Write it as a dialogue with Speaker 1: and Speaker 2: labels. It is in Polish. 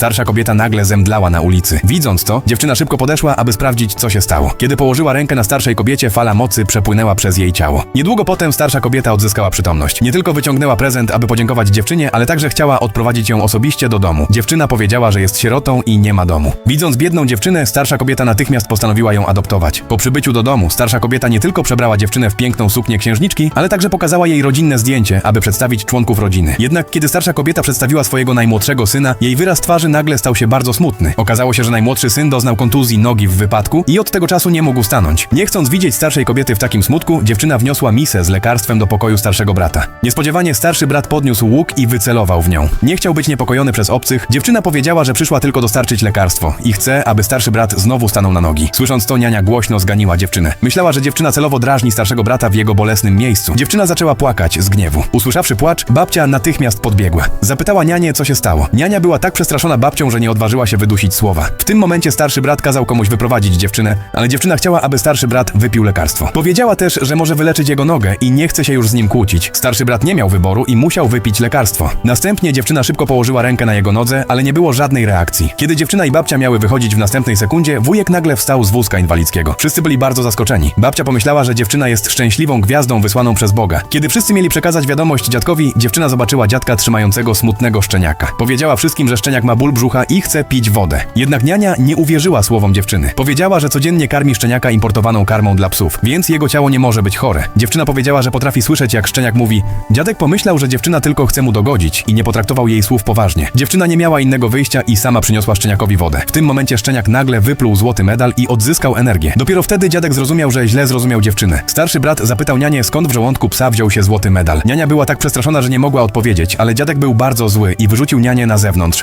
Speaker 1: Starsza kobieta nagle zemdlała na ulicy. Widząc to, dziewczyna szybko podeszła, aby sprawdzić, co się stało. Kiedy położyła rękę na starszej kobiecie, fala mocy przepłynęła przez jej ciało. Niedługo potem starsza kobieta odzyskała przytomność. Nie tylko wyciągnęła prezent, aby podziękować dziewczynie, ale także chciała odprowadzić ją osobiście do domu. Dziewczyna powiedziała, że jest sierotą i nie ma domu. Widząc biedną dziewczynę, starsza kobieta natychmiast postanowiła ją adoptować. Po przybyciu do domu, starsza kobieta nie tylko przebrała dziewczynę w piękną suknię księżniczki, ale także pokazała jej rodzinne zdjęcie, aby przedstawić członków rodziny. Jednak kiedy starsza kobieta przedstawiła swojego najmłodszego syna, jej wyraz twarzy nagle stał się bardzo smutny. Okazało się, że najmłodszy syn doznał kontuzji nogi w wypadku i od tego czasu nie mógł stanąć. Nie chcąc widzieć starszej kobiety w takim smutku, dziewczyna wniosła misę z lekarstwem do pokoju starszego brata. Niespodziewanie starszy brat podniósł łuk i wycelował w nią. Nie chciał być niepokojony przez obcych. Dziewczyna powiedziała, że przyszła tylko dostarczyć lekarstwo i chce, aby starszy brat znowu stanął na nogi. Słysząc to, niania głośno zganiła dziewczynę. Myślała, że dziewczyna celowo drażni starszego brata w jego bolesnym miejscu. Dziewczyna zaczęła płakać z gniewu. Usłyszawszy płacz, babcia natychmiast podbiegła. Zapytała nianię, co się stało. Niania była tak przestraszona babcią, że nie odważyła się wydusić słowa. W tym momencie starszy brat kazał komuś wyprowadzić dziewczynę, ale dziewczyna chciała, aby starszy brat wypił lekarstwo. Powiedziała też, że może wyleczyć jego nogę i nie chce się już z nim kłócić. Starszy brat nie miał wyboru i musiał wypić lekarstwo. Następnie dziewczyna szybko położyła rękę na jego nodze, ale nie było żadnej reakcji. Kiedy dziewczyna i babcia miały wychodzić w następnej sekundzie, wujek nagle wstał z wózka inwalidzkiego. Wszyscy byli bardzo zaskoczeni. Babcia pomyślała, że dziewczyna jest szczęśliwą gwiazdą wysłaną przez Boga. Kiedy wszyscy mieli przekazać wiadomość dziadkowi, dziewczyna zobaczyła dziadka trzymającego smutnego szczeniaka. Powiedziała wszystkim, że szczeniak ma ból brzucha i chce pić wodę. Jednak niania nie uwierzyła słowom dziewczyny. Powiedziała, że codziennie karmi szczeniaka importowaną karmą dla psów, więc jego ciało nie może być chore. Dziewczyna powiedziała, że potrafi słyszeć, jak szczeniak mówi. Dziadek pomyślał, że dziewczyna tylko chce mu dogodzić i nie potraktował jej słów poważnie. Dziewczyna nie miała innego wyjścia i sama przyniosła szczeniakowi wodę. W tym momencie szczeniak nagle wypluł złoty medal i odzyskał energię. Dopiero wtedy dziadek zrozumiał, że źle zrozumiał dziewczynę. Starszy brat zapytał nianię, skąd w żołądku psa wziął się złoty medal. Niania była tak przestraszona, że nie mogła odpowiedzieć, ale dziadek był bardzo zły i wyrzucił na zewnątrz.